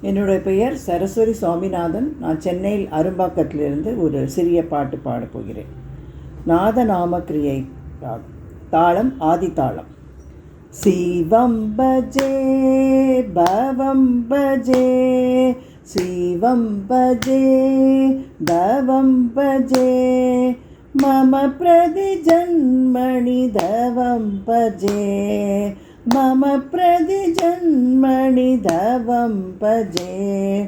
என்னுடைய பெயர் சரஸ்வதி சுவாமிநாதன். நான் சென்னையில் அரும்பாக்கத்திலிருந்து ஒரு சிறிய பாட்டு பாடப்போகிறேன் நாதநாம கிரியை தாளம் ஆதி தாளம். சிவம் பஜே பவம் பஜே சிவம் பஜே பவம் பஜே. மம பிரதி ஜன்மணி தவம் பஜே. मम प्रतिजन्मणि धवं भजे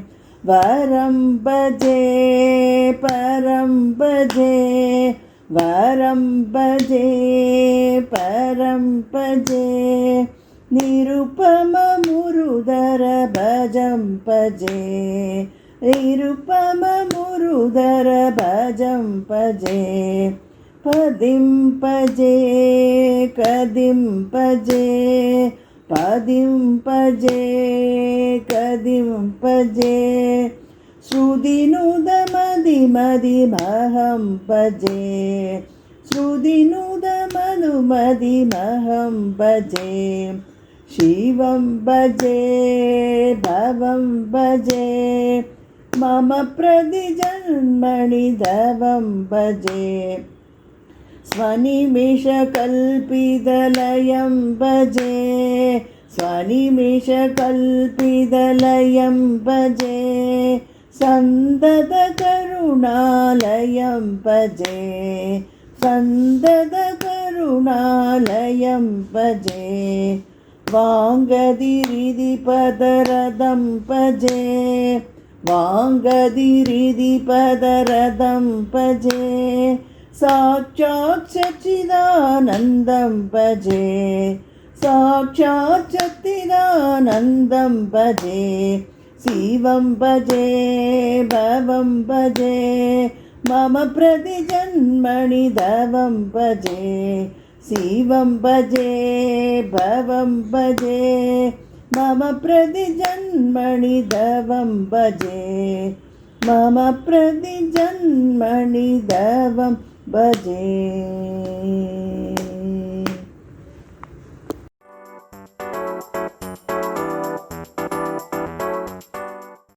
वरं भजे परं भजे वरं भजे परं भजे निरुपममुरुदर भजं भजे निरुपममुरुदर भजं भजे പതിംപജേ കതിംപജേ പതിംപജേ കതിംപജേ ശ്രുതിനുദമതി മതി മഹം ഭജേ പജേ മഹം ഭജേ ശിവം ഭജേ ഭവം ഭജേ മമ പ്രതിജന്മണി ധവം ഭജേ स्वनिमिषकल्पितलयं भजे स्वनिमिषकल्पितलयं भजे सन्दतकरुणालयं भजे सन्दतकरुणालयं भजे वाङ्गदिरिदिपदरदं भजे वाङ्गदिरिदिपदरदं भजे साक्षात् सच्चिदानन्दं भजे साक्षात् सच्चिदानन्दं भजे शिवं भजे भवं भजे मम प्रतिजन्मणि धवं भजे शिवं भजे भवं भजे मम प्रतिजन्मणि धवं भजे मम प्रतिजन्मणि दवं बजे